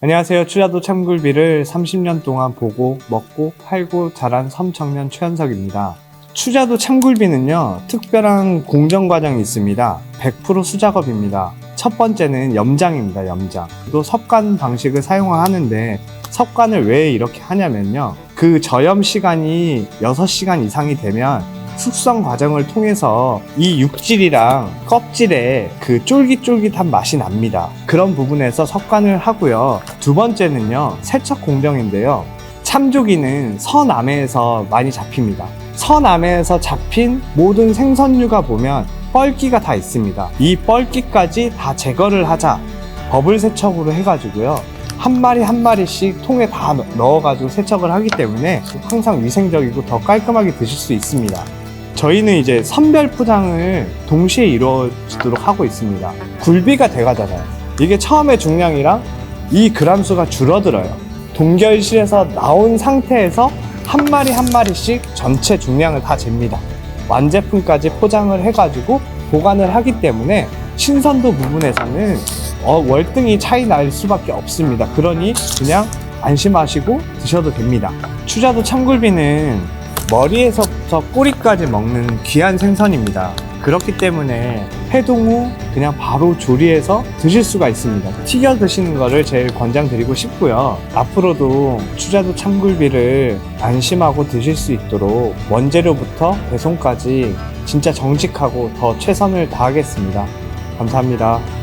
안녕하세요. 추자도 참굴비를 30년 동안 보고 먹고 팔고 자란 섬청년 최현석입니다. 추자도 참굴비는요, 특별한 공정 과정이 있습니다. 100% 수작업입니다. 첫 번째는 염장입니다, 염장. 또 섭관 방식을 사용하는데, 섭관을 왜 이렇게 하냐면요. 그 저염 시간이 6시간 이상이 되면 숙성 과정을 통해서 이 육질이랑 껍질에 그 쫄깃쫄깃한 맛이 납니다. 그런 부분에서 섭관을 하고요. 두 번째는요, 세척 공정인데요. 참조기는 서남해에서 많이 잡힙니다. 서남해에서 잡힌 모든 생선류가 보면 뻘기가 다 있습니다. 이 뻘기까지 다 제거를 하자. 버블 세척으로 해가지고요. 한 마리 한 마리씩 통에 다 넣- 넣어가지고 세척을 하기 때문에 항상 위생적이고 더 깔끔하게 드실 수 있습니다. 저희는 이제 선별 포장을 동시에 이루어지도록 하고 있습니다. 굴비가 돼가잖아요. 이게 처음에 중량이랑 이 그람 수가 줄어들어요. 동결실에서 나온 상태에서 한 마리 한 마리씩 전체 중량을 다 잽니다. 완제품까지 포장을 해가지고 보관을 하기 때문에 신선도 부분에서는 어, 월등히 차이 날 수밖에 없습니다. 그러니 그냥 안심하시고 드셔도 됩니다. 추자도 참굴비는 머리 에서부터 꼬리까지 먹는 귀한 생선입니다. 그렇기 때문에 해동 후 그냥 바로 조리해서 드실 수가 있습니다. 튀겨 드시는 거를 제일 권장드리고 싶고요. 앞으로도 추자도 참굴비를 안심하고 드실 수 있도록 원재료부터 배송까지 진짜 정직하고 더 최선을 다하겠습니다. 감사합니다.